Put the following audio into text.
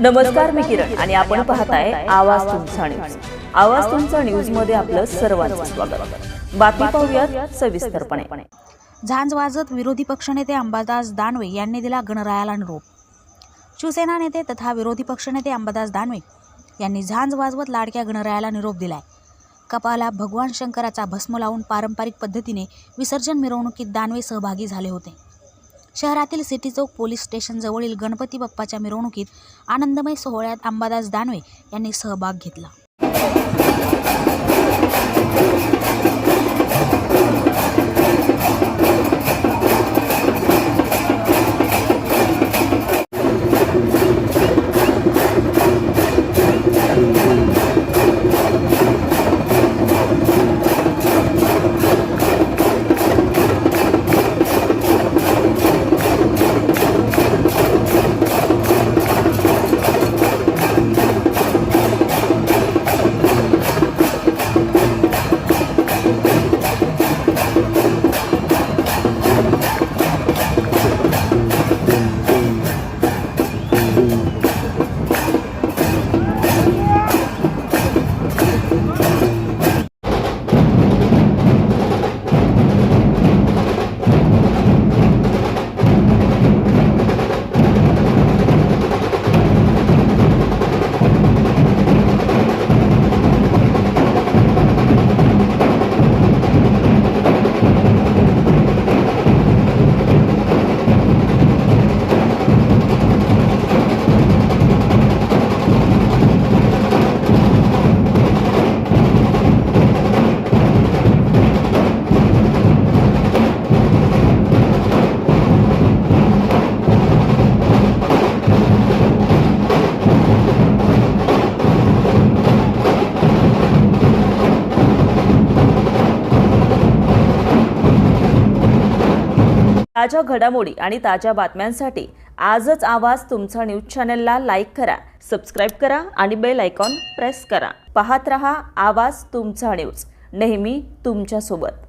नमस्कार मी किरण. आणि आपण पाहताय आवाज तुमचा न्यूज आवाज तुमचा न्यूजमध्ये आपलं सर्वांचं स्वागत. बातमी पाहूयात सविस्तरपणे. झांज वाजत विरोधी पक्षनेते अंबादास दानवे यांनी दिला गणरायाला निरोप शिवसेना नेते तथा विरोधी पक्षनेते अंबादास दानवे यांनी झांज वाजवत लाडक्या गणरायाला निरोप दिलाय. कपाला भगवान शंकराचा भस्म लावून पारंपरिक पद्धतीने विसर्जन मिरवणुकीत दानवे सहभागी झाले होते. शहरातील सिटी चौक पोलीस स्टेशनजवळील गणपती बाप्पाच्या मिरवणुकीत आनंदमय सोहळ्यात अंबादास दानवे यांनी सहभाग घेतला. ताज्या घडामोडी आणि ताज्या बातम्यांसाठी आजच आवाज तुमचा न्यूज चॅनलला लाईक करा सबस्क्राईब करा आणि बेल आयकॉन प्रेस करा. पाहत रहा आवाज तुमचा न्यूज. नेहमी तुमच्यासोबत.